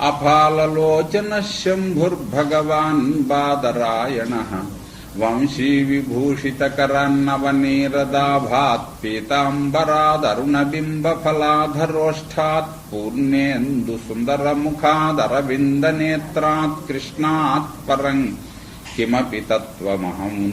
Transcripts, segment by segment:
అఫాలలోచన శంభుర్భగవాన్ బాదరాయణ వంశీ విభూషితకరన్నవనీరదాభాత్ పీతాంబరాదరుణబింబఫలాధరోష్ఠాత్ పూర్ణేందు సుందరముఖాదరవిందనేత్రాత్ కృష్ణాత్ పరం కిమపి తత్వమహం న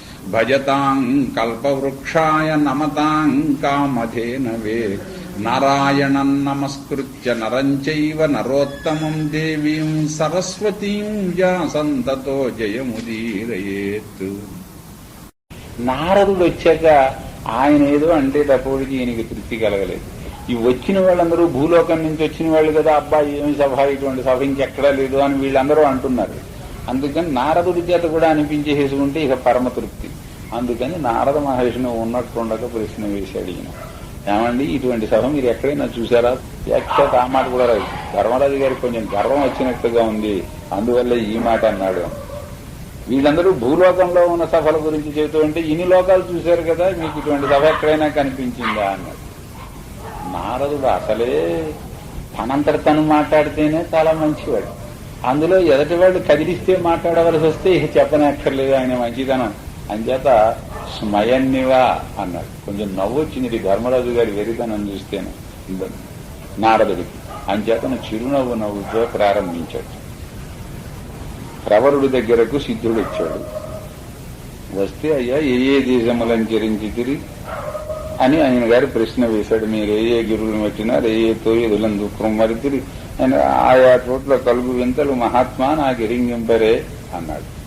భజతాం కల్పవృక్షాయ నమతాం కామధేనవే నారాయణం నమస్కృత్య నరంచైవ నరోత్తమం దేవీం సరస్వతీం వ్యాసంతతో జయముదీరయేత్. నారదుడు వచ్చాక ఆయన ఏదో అంటేటప్పటికి ఈయనకి తృప్తి కలగలేదు. ఈ వచ్చిన వాళ్ళందరూ భూలోకం నుంచి వచ్చిన వాళ్ళు కదా అబ్బాయి ఏమి సభ ఇటువంటి సభ ఇంకెక్కడా లేదు అని వీళ్ళందరూ అంటున్నారు. అందుకని నారదుడి చేత కూడా అనిపించేసుకుంటే ఇక పరమ తృప్తి. అందుకని నారద మహర్షిని ఉన్నట్టుండగా ప్రశ్న వేసి అడిగిన. ఏమండి ఇటువంటి సభ మీరు ఎక్కడైనా చూసారా? ఎక్కడ? ఆ మాట కూడా రాదు ధర్మరాజు గారికి కొంచెం గర్వం వచ్చినట్టుగా ఉంది. అందువల్ల ఈ మాట అన్నాడు. వీళ్ళందరూ భూలోకంలో ఉన్న సభల గురించి చెబుతూ ఉంటే ఇన్ని లోకాలు చూశారు కదా మీకు ఇటువంటి సభ ఎక్కడైనా కనిపించిందా అన్నాడు. నారదుడు అసలే తనంతట తను మాట్లాడితేనే చాలా మంచివాడు. అందులో ఎదటి వాళ్ళు కదిలిస్తే మాట్లాడవలసి వస్తే చెప్పనక్కర్లేదు. ఆయన మంచిదనం అంచేత స్మయన్నివా అన్నాడు. కొంచెం నవ్వు వచ్చింది. ధర్మరాజు గారి వెరితనం చూస్తేను నారదుడికి అంచేతను చిరునవ్వు నవ్వుతో ప్రారంభించాడు. ప్రవరుడి దగ్గరకు సిద్ధుడు వచ్చాడు. వస్తే అయ్యా ఏ ఏ దేశములను చరించి తిరిగి? అని ఆయన గారు ప్రశ్న వేశాడు. మీరు ఏ ఏ గిరువులను వచ్చినారు? ఏ ఏ తోయదులను దుఃఖం మరితిరి ఆయన ఆయా చోట్ల కలుగు వింతలు మహాత్మా నాకు ఎరింగింపరే అన్నాడు.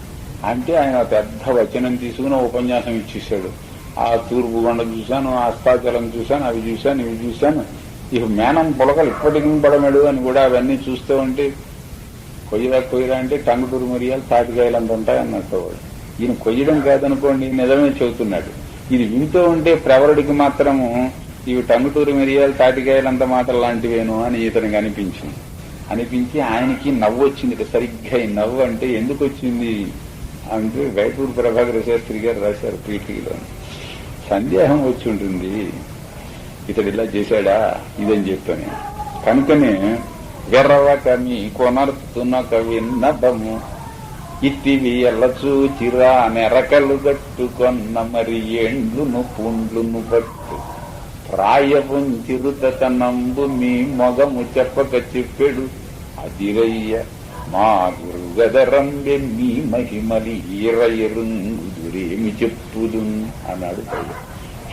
అంటే ఆయన పెద్ద వచనం తీసుకుని ఉపన్యాసం ఇచ్చేసాడు ఆ తూర్పు కొండ చూశాను అస్తాచలం చూశాను అవి చూశాను ఇవి చూశాను. ఇక మేనం పొలకలు ఇప్పటికి పడమడు అని కూడా అవన్నీ చూస్తూ ఉంటే కొయ్యరా కొయ్యరా అంటే టంగుటూరు మరియాలు తాటికాయలు అంత ఉంటాయి అన్నట్టు వాడు. ఈయన కొయ్యడం కాదనుకోండి నిజమే చెబుతున్నాడు. ఇది వింటూ ఉంటే ప్రవరుడికి మాత్రము ఇవి టంగుటూరు మిరియాలు తాటికాయలు అంత మాత్రం లాంటివేను అని ఇతనికి అనిపించింది. అనిపించి ఆయనకి నవ్వు వచ్చింది సరిగ్గా ఈ నవ్వు అంటే ఎందుకు వచ్చింది? అంటూ గైపూడి ప్రభాకర శాస్త్రి గారు రాశారు పీటీలో సందేహం వచ్చి ఉంటుంది. ఇతడు ఇలా చేశాడా? ఇదని చెప్పని. కనుకనే వెర్రవక మీ కొనర్తునక విన్నబము ఇట్టివి ఎల్ల చూచిరా నెరకలు గట్టుకొన్న మరి ఎండ్లును పుండ్లును పట్టు. ప్రాయపుంచిరుతనంబు మీ మొగము చెప్పక చెప్పెడు. అదిరయ్య మా గురుగదరంబె మీ మహిమలి ఈరయరుంగుదురేమి చెప్పుదు అన్నాడు పైగా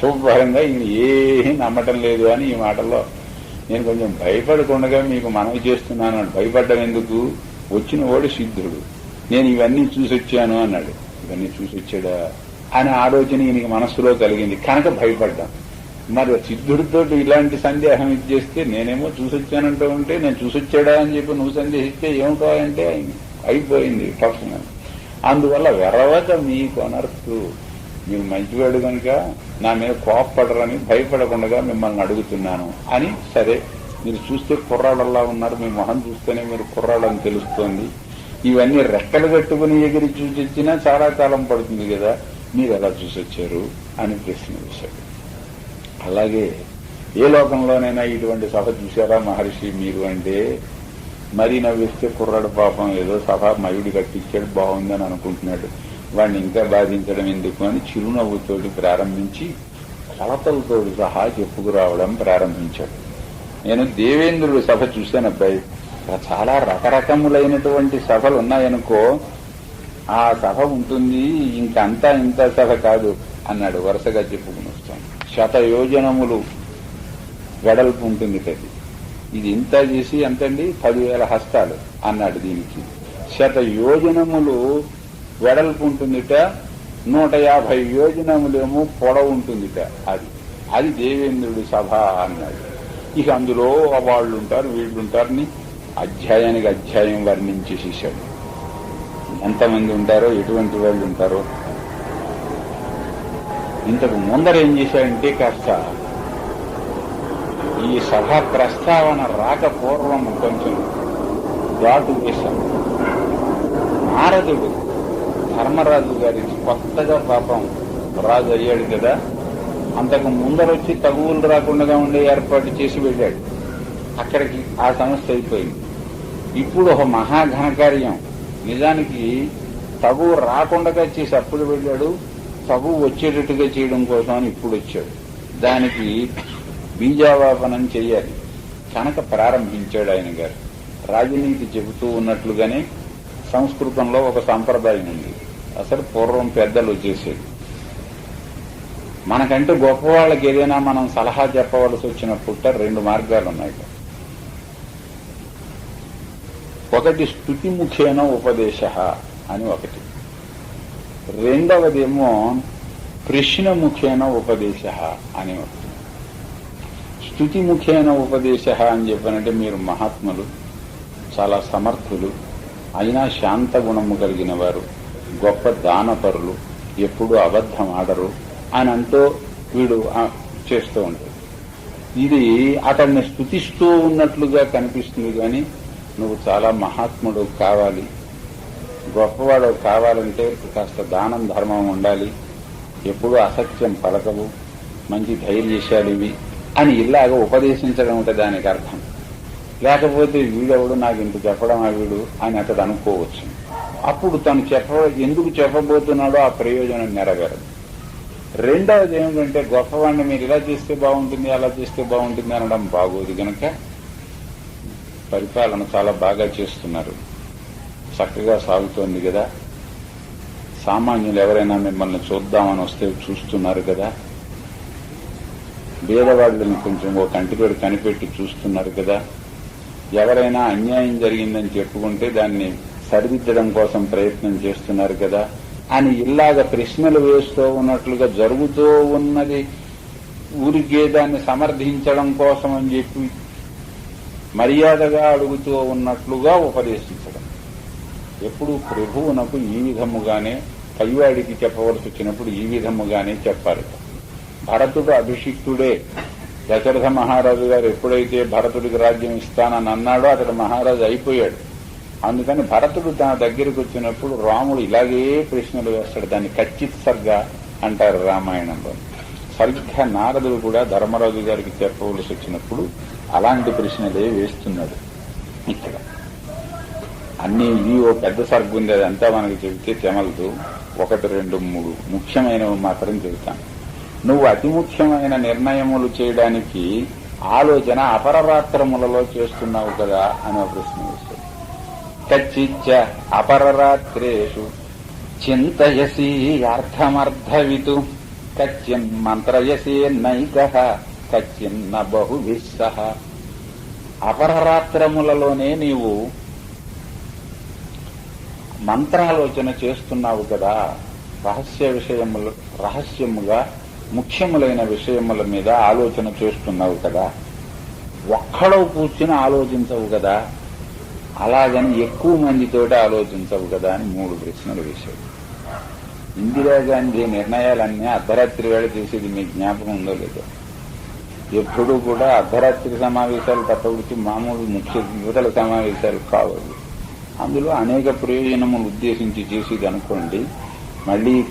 శుభ్రంగా ఈయన ఏమీ నమ్మటం లేదు అని ఈ మాటలో నేను కొంచెం భయపడకుండా మీకు మనవి చేస్తున్నాను భయపడ్డం ఎందుకు? వచ్చిన వాడు సిద్ధుడు. నేను ఇవన్నీ చూసొచ్చాను అన్నాడు. ఇవన్నీ చూసొచ్చాడా అనే ఆలోచన ఈయనకి మనస్సులో కలిగింది. కనుక భయపడ్డాం. మరి సిద్ధుడితో ఇలాంటి సందేహం ఇచ్చేస్తే నేనేమో చూసొచ్చానంటూ ఉంటే నేను చూసొచ్చాడా అని చెప్పి నువ్వు సందేహిస్తే ఆయన అయిపోయింది పర్సనల్ అందువల్ల వెరవక మీ కొనర్తు మీరు మంచివాడు కనుక నా మీద కోప్పడరని భయపడకుండా మిమ్మల్ని అడుగుతున్నాను. అని సరే మీరు చూస్తే కుర్రాడల్లా ఉన్నారు మీ మొహం చూస్తేనే మీరు కుర్రాడని తెలుస్తోంది. ఇవన్నీ రెక్కలు కట్టుకుని ఎగిరి చూసొచ్చినా చాలా కాలం పడుతుంది కదా మీరు ఎలా చూసొచ్చారు అని ప్రశ్న వేశాడు. అలాగే ఏ లోకంలోనైనా ఇటువంటి సభ చూశారా మహర్షి మీరు అంటే? మరీ నవ్విస్తే కుర్రాడు పాపం ఏదో సభ మయుడు కట్టించాడు బాగుందని అనుకుంటున్నాడు. వాడిని ఇంకా బాధించడం ఎందుకు అని చిరునవ్వుతోటి ప్రారంభించి కొలతలతో సహా చెప్పుకురావడం ప్రారంభించాడు. నేను దేవేంద్రుడు సభ చూశాను అబ్బాయి చాలా రకరకములైనటువంటి సభలు ఉన్నాయనుకో ఆ సభ ఉంటుంది ఇంకంతా ఇంత సభ కాదు అన్నాడు వరుసగా చెప్పుకుని వస్తాను. శత యోజనములు వెడల్పు ఉంటుంది అది ఇది ఇంత చేసి ఎంతండి? పదివేల హస్తాలు అన్నాడు దీనికి. శత యోజనములు వెడల్పు ఉంటుందిట నూట యాభై యోజనములేమో పొడవు ఉంటుందిట అది. అది దేవేంద్రుడి సభ అన్నాడు. ఇక అందులో వాళ్ళు ఉంటారు వీళ్ళు ఉంటారని అధ్యాయానికి అధ్యాయం వర్ణించేసేసాడు ఎంతమంది ఉంటారో ఎటువంటి వాళ్ళు ఉంటారో. ఇంతకు ముందర ఏం చేశాడంటే కాస్త ఈ సభ ప్రస్తావన రాక పూర్వం కొంచెం దాటు వేశాం. నారదుడు ధర్మరాజు గారి కొత్తగా పాపం రాజు అయ్యాడు కదా. అంతకు ముందరొచ్చి తగువులు రాకుండా ఉండే ఏర్పాటు చేసి వెళ్ళాడు. అక్కడికి ఆ సమస్య అయిపోయింది. ఇప్పుడు ఒక మహాఘనకార్యం. నిజానికి తగువు రాకుండా చేసి అప్పుడు వెళ్ళాడు తగువు వచ్చేటట్టుగా చేయడం కోసం అని ఇప్పుడు వచ్చాడు. దానికి బీజావాపనం చేయాలి. కనుక ప్రారంభించాడు ఆయన గారు. రాజనీతి చెబుతూ ఉన్నట్లుగానే సంస్కృతంలో ఒక సంప్రదాయం ఉంది. అసలు పూర్వం పెద్దలు చేసేది. మనకంటే గొప్ప వాళ్ళకి ఏదైనా మనం సలహా చెప్పవలసి వచ్చినప్పుడు రెండు మార్గాలు ఉన్నాయి. ఒకటి స్థుతిముఖేన ఉపదేశ అని ఒకటి. రెండవదేమో ప్రశ్నముఖేన ఉపదేశ అని ఒకటి. స్థుతిముఖేన ఉపదేశ అని చెప్పనంటే మీరు మహాత్ములు చాలా సమర్థులు అయినా శాంత గుణము కలిగిన వారు గొప్ప దానపరులు ఎప్పుడు అబద్ధం ఆడరు అని అంటూ వీడు చేస్తూ ఉంటాడు. ఇది అతన్ని స్థుతిస్తూ ఉన్నట్లుగా కనిపిస్తుంది కానీ నువ్వు చాలా మహాత్ముడు కావాలి. గొప్పవాడు కావాలంటే కాస్త దానం ధర్మం ఉండాలి. ఎప్పుడూ అసత్యం పలకవు. మంచి ధైర్యశాలు ఇవి అని ఇలాగ ఉపదేశించడం ఉంటే దానికి అర్థం. లేకపోతే వీడెవడు నాకు ఇంత చెప్పడం ఆ వీడు అని అతడు అనుకోవచ్చు. అప్పుడు తను చెప్ప ఎందుకు చెప్పబోతున్నాడో ఆ ప్రయోజనం నెరవేరదు. రెండవది ఏమిటంటే గొప్పవాడిని మీరు ఇలా చేస్తే బాగుంటుంది అలా చేస్తే బాగుంటుంది అనడం బాగోదు గనక పరిపాలన చాలా బాగా చేస్తున్నారు. చక్కగా సాగుతోంది కదా. సామాన్యులు ఎవరైనా మిమ్మల్ని చూద్దామని వస్తే చూస్తున్నారు కదా. బీదవాళ్ళని కొంచెం ఓ కంటిపేడు కనిపెట్టి చూస్తున్నారు కదా. ఎవరైనా అన్యాయం జరిగిందని చెప్పుకుంటే దాన్ని సరిదిద్దడం కోసం ప్రయత్నం చేస్తున్నారు కదా. అని ఇలాగ ప్రశ్నలు వేస్తూ ఉన్నట్లుగా జరుగుతూ ఉన్నది. ఊరికే దాన్ని సమర్థించడం కోసం అని చెప్పి మర్యాదగా అడుగుతూ ఉన్నట్లుగా ఉపదేశించడం. ఎప్పుడు ప్రభువునకు ఈ విధముగానే పైవాడికి చెప్పవలసి వచ్చినప్పుడు ఈ విధముగానే చెప్పాలి. భరతుడు అభిషిక్తుడే. దశరథ మహారాజు గారు ఎప్పుడైతే భరతుడికి రాజ్యం ఇస్తానని అన్నాడో అతడు మహారాజు అయిపోయాడు. అందుకని భరతుడు తన దగ్గరికి వచ్చినప్పుడు రాముడు ఇలాగే ప్రశ్నలు వేస్తాడు. దాన్ని ఖచ్చిత సర్గ అంటారు రామాయణంలో. సరిగ్గా నారదుడు కూడా ధర్మరాజు గారికి చెప్పవలసి వచ్చినప్పుడు అలాంటి ప్రశ్నలే వేస్తున్నాడు. ఇక్కడ. అన్ని ఇది ఓ పెద్ద సర్గు ఉంది. అదంతా మనకి చెబితే తెమలదు. ఒకటి రెండు మూడు. ముఖ్యమైనవి మాత్రం చెబుతాను. నువ్వు అతి ముఖ్యమైన నిర్ణయములు చేయడానికి ఆలోచన అపరరాత్రములలో చేస్తున్నావు కదా అని ప్రశ్న వస్తుంది. కచ్చిచ్చ అపరరాత్రేషు చింతయసి అర్థమర్థవితు కచ్చిన్ మంత్రయసే నైక కచ్చిన్న బహుభిస్సహ అపరరాత్రములలోనే నీవు మంత్రాలోచన చేస్తున్నావు కదా రహస్య విషయములు రహస్యముగా ముఖ్యములైన విషయముల మీద ఆలోచన చేస్తున్నావు కదా. ఒక్కడవు కూర్చుని ఆలోచించవు కదా. అలాగని ఎక్కువ మందితోటి ఆలోచించవు కదా అని మూడు ప్రశ్నలు వేశాడు. ఇందిరాగాంధీ నిర్ణయాలన్నీ అర్ధరాత్రి వేళ చేసేది మీ జ్ఞాపకం ఉందో లేదో. ఎప్పుడూ కూడా అర్ధరాత్రి సమావేశాలు తప్పకొచ్చి మామూలు ముఖ్య యువతల సమావేశాలు కావాలి అందులో అనేక ప్రయోజనములు ఉద్దేశించి చేసేది అనుకోండి మళ్ళీ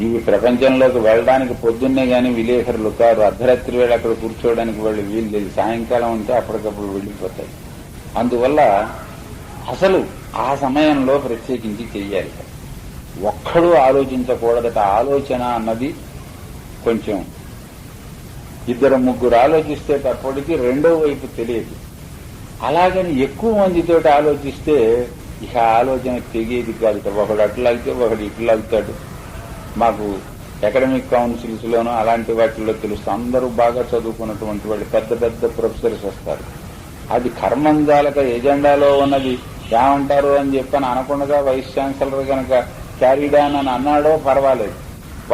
ఇవి ప్రపంచంలోకి వెళ్ళడానికి పొద్దున్నే గాని విలేకరులు కారు అర్ధరాత్రి వేళ అక్కడ కూర్చోవడానికి వాళ్ళు వీలు లేదు. సాయంకాలం ఉంటే అప్పటికప్పుడు వెళ్ళిపోతాయి. అందువల్ల అసలు ఆ సమయంలో ప్రత్యేకించి చెయ్యాలి. ఒక్కడూ ఆలోచించకూడదట. ఆలోచన అన్నది కొంచెం ఇద్దరు ముగ్గురు ఆలోచిస్తే తప్పటికి రెండో వైపు తెలియదు. అలాగని ఎక్కువ మందితోటి ఆలోచిస్తే ఇక ఆలోచన తెగేది కాదు. ఒకడు అట్లాగితే ఒకడు ఇట్లాగుతాడు. మాకు అకాడమిక్ కౌన్సిల్స్లోనూ అలాంటి వాటిల్లో తెలుసు. అందరూ బాగా చదువుకున్నటువంటి వాళ్ళు పెద్ద పెద్ద ప్రొఫెసర్స్ వస్తారు. అది కర్మంజాలక ఎజెండాలో ఉన్నది. ఏమంటారు అని చెప్పని అనకుండా వైస్ ఛాన్సలర్ కనుక క్యారీడాన్ అని అన్నాడో పర్వాలేదు.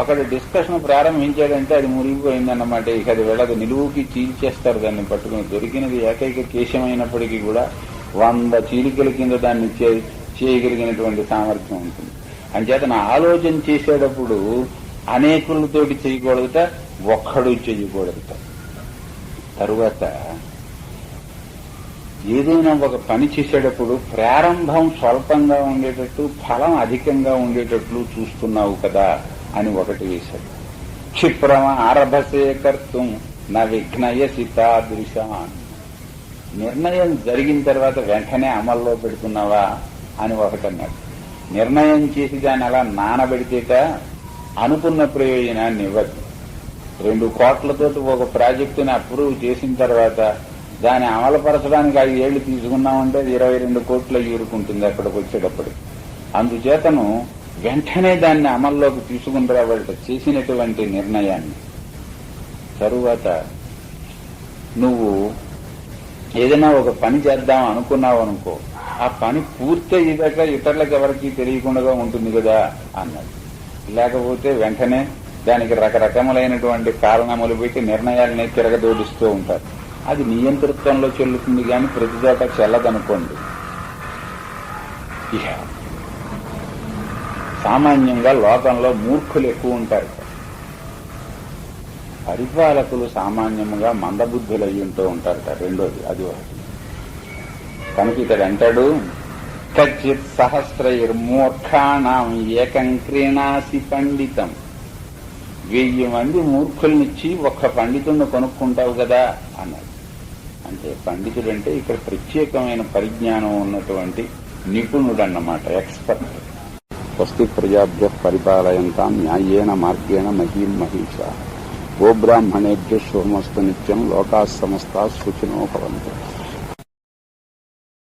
ఒకడు డిస్కషన్ ప్రారంభించాడంటే అది మురిగిపోయిందన్నమాట ఇక అది వెళ్ళదు. నిలువుకి చీల్చేస్తారు దాన్ని పట్టుకుని. దొరికినది ఏకైక కేశమైనప్పటికీ కూడా వంద చీలికల కింద దాన్ని చే- చేయగలిగినటువంటి సామర్థ్యం ఉంటుంది. అంచేత నా ఆలోచన చేసేటప్పుడు అనేకులతోటి చేయకూడదుట ఒక్కడు చేయకూడదుట. తరువాత ఏదైనా ఒక పని చేసేటప్పుడు ప్రారంభం స్వల్పంగా ఉండేటట్టు ఫలం అధికంగా ఉండేటట్లు చూస్తున్నావు కదా అని ఒకటి వేశాడు. క్షిప్రమ ఆరభసే కర్తం నా విఘ్నయ తాదృశాన్ నిర్ణయం జరిగిన తర్వాత వెంటనే అమల్లో పెడుతున్నావా అని ఒకటి అన్నాడు నిర్ణయం చేసి దాన్ని అలా నానబెడితేట అనుకున్న ప్రయోజనాన్ని ఇవ్వదు. రెండు కోట్లతో ఒక ప్రాజెక్టుని అప్రూవ్ చేసిన తర్వాత దాన్ని అమలుపరచడానికి ఐదు ఏళ్ళు తీసుకున్నామంటే అది ఇరవై రెండు కోట్లు ఎదుర్కొంటుంది అక్కడికి వచ్చేటప్పటికి అందుచేతను వెంటనే దాన్ని అమల్లోకి తీసుకుని రావాలట చేసినటువంటి నిర్ణయాన్ని. తరువాత నువ్వు ఏదైనా ఒక పని చేద్దాం అనుకున్నావు అనుకో ఆ పని పూర్తయ్యేదాకా ఇతరులకు ఎవరికి తెలియకుండా ఉంటుంది కదా అన్నాడు. లేకపోతే వెంటనే దానికి రకరకములైనటువంటి కారణములు పెట్టి నిర్ణయాలని తిరగదోడిస్తూ ఉంటారు. అది నియంతృత్వంలో చెల్లుతుంది కానీ ప్రతి చోట చెల్లదనుకోండి సామాన్యంగా లోకంలో మూర్ఖులు ఎక్కువ ఉంటారు. పరిపాలకులు సామాన్యంగా మందబుద్ధులు అయ్యి ఉంటూ ఉంటారట రెండోది అది ఒకటి. కనుక ఇక్కడ అంటాడు కచ్చిత్ సహస్రైర్మూర్ఖాణం ఏకం క్రీణాసి పండితం. వెయ్యి మంది మూర్ఖుల్నిచ్చి ఒక్క పండితుడిని కొనుక్కుంటావు కదా అన్నాడు. అంటే పండితుడంటే ఇక్కడ ప్రత్యేకమైన పరిజ్ఞానం ఉన్నటువంటి నిపుణుడు అన్నమాట ఎక్స్పర్ట్. స్వస్తి ప్రజాభ్య పరిపాలయంతాం న్యాయేన మార్గేణ మహీం మహిష. గోబ్రాహ్మణేభ్య శుభమస్తు నిత్యం లోకా సమస్త సుఖినో భవంతు.